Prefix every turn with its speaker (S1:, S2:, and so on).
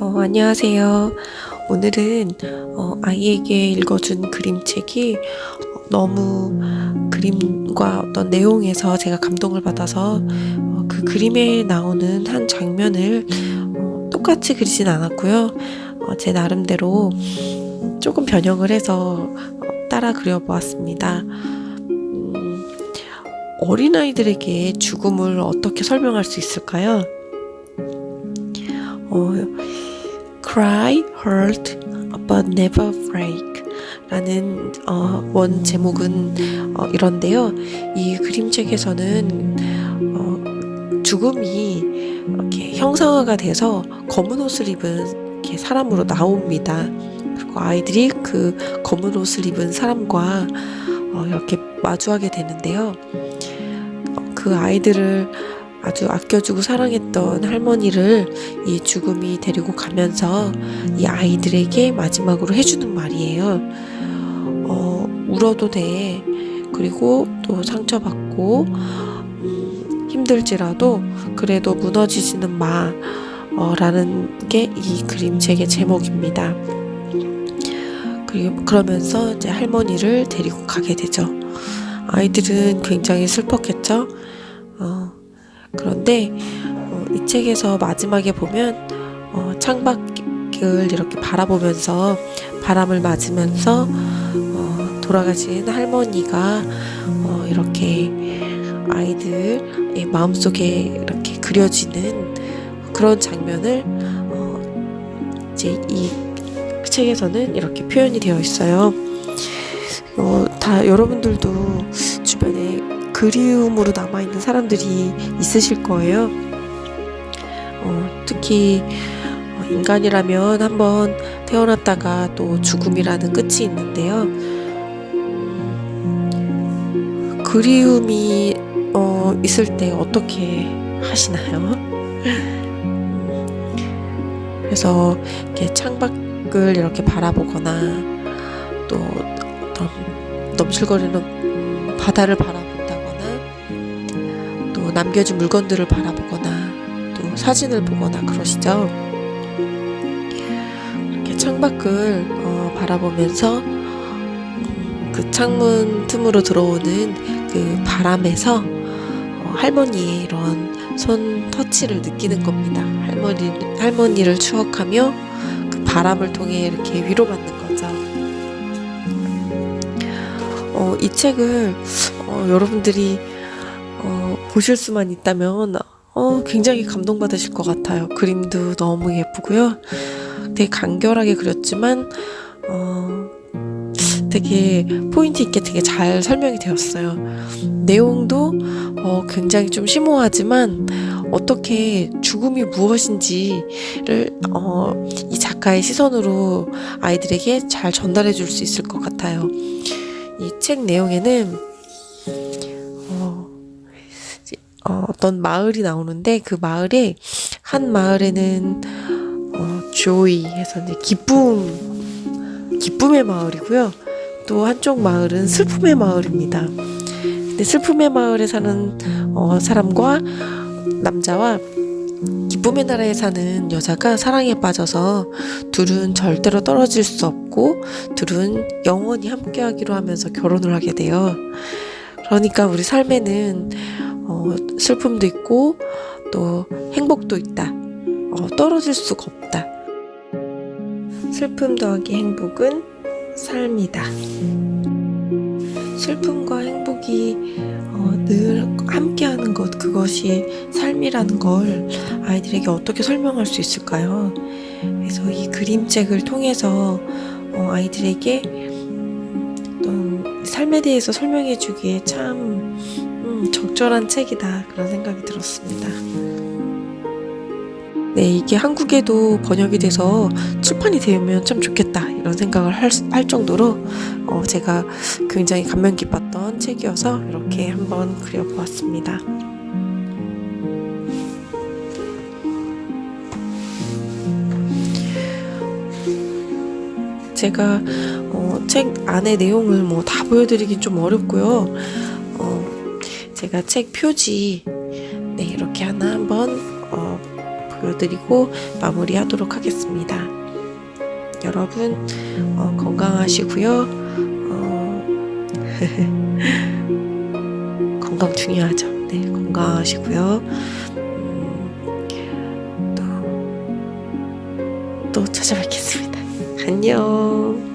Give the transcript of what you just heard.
S1: 어, 안녕하세요. 오늘은 어, 아이에게 읽어준 그림책이 어, 너무 그림과 어떤 내용에서 제가 감동을 받아서 어, 그 그림에 나오는 한 장면을 어, 똑같이 그리진 않았고요. 어, 제 나름대로 조금 변형을 해서 어, 따라 그려보았습니다. 음, 어린아이들에게 죽음을 어떻게 설명할 수 있을까요? 어, Cry, hurt, but never break. 라는 어, 원 제목은 어, 이런데요. 이 그림책에서는 어, 죽음이 이렇게 형상화가 돼서 검은 옷을 입은 이렇게 사람으로 나옵니다. 그리고 아이들이 그 검은 옷을 입은 사람과 어, 이렇게 마주하게 되는데요. 어, 그 아이들을 아주 아껴주고 사랑했던 할머니를 이 죽음이 데리고 가면서 이 아이들에게 마지막으로 해주는 말이에요. 어, 울어도 돼. 그리고 또 상처받고, 음, 힘들지라도 그래도 무너지지는 마. 어, 라는 게 이 그림책의 제목입니다. 그리고 그러면서 이제 할머니를 데리고 가게 되죠. 아이들은 굉장히 슬펐겠죠? 어, 그런데 어, 이 책에서 마지막에 보면 어, 창밖을 이렇게 바라보면서 바람을 맞으면서 어, 돌아가신 할머니가 어, 이렇게 아이들의 마음속에 이렇게 그려지는 그런 장면을 어, 이제 이 책에서는 이렇게 표현이 되어 있어요. 어, 다 여러분들도 주변에 그리움으로 남아있는 사람들이 있으실 거예요. 어, 특히 어, 인간이라면 한번 태어났다가 또 죽음이라는 끝이 있는데요. 음, 그리움이 어, 있을 때 어떻게 하시나요? 음, 그래서 이렇게 창밖을 이렇게 바라보거나 또 어떤 넘실거리는 음, 바다를 바라본다거나 또 남겨진 물건들을 바라보거나 또 사진을 보거나 그러시죠. 이렇게 창밖을 어, 바라보면서 음, 그 창문 틈으로 들어오는 그 바람에서 어, 할머니의 이런 손 터치를 느끼는 겁니다. 할머니 할머니를 추억하며 그 바람을 통해 이렇게 위로받는 거죠. 어, 이 책을 어, 여러분들이 어, 보실 수만 있다면 어, 굉장히 감동받으실 것 같아요. 그림도 너무 예쁘고요. 되게 간결하게 그렸지만 어, 되게 포인트 있게 되게 잘 설명이 되었어요. 내용도 어, 굉장히 좀 심오하지만 어떻게 죽음이 무엇인지를 어, 이 작가의 시선으로 아이들에게 잘 전달해 줄 수 있을 것 같아요. 이 책 내용에는 어, 어떤 마을이 나오는데 그 마을에 한 마을에는 어, 조이 해서 이제 기쁨 기쁨의 마을이고요. 또 한쪽 마을은 슬픔의 마을입니다. 근데 슬픔의 마을에 사는 어, 사람과 남자와 기쁨의 나라에 사는 여자가 사랑에 빠져서 둘은 절대로 떨어질 수 없고 둘은 영원히 함께하기로 하면서 결혼을 하게 돼요. 그러니까 우리 삶에는 어, 슬픔도 있고 또 행복도 있다. 어, 떨어질 수가 없다. 슬픔 더하기 행복은 삶이다. 슬픔과 행복이 어, 늘 함께하는 것 그것이 삶이라는 걸 아이들에게 어떻게 설명할 수 있을까요? 그래서 이 그림책을 통해서 어, 아이들에게 삶에 대해서 설명해 주기에 참 음, 적절한 책이다 그런 생각이 들었습니다. 네, 이게 한국에도 번역이 돼서 출판이 되면 참 좋겠다 이런 생각을 할, 할 정도로 어, 제가 굉장히 감명 깊었던 책이어서 이렇게 한번 그려보았습니다. 제가 어, 책 안에 내용을 뭐 다 보여드리긴 좀 어렵고요. 어, 제가 책 표지 네 이렇게 하나 한번 어, 보여드리고 마무리하도록 하겠습니다. 여러분 어, 건강하시고요. 어, 건강 중요하죠. 네, 건강하시고요. 음, 또, 또 찾아뵙겠습니다. 안녕.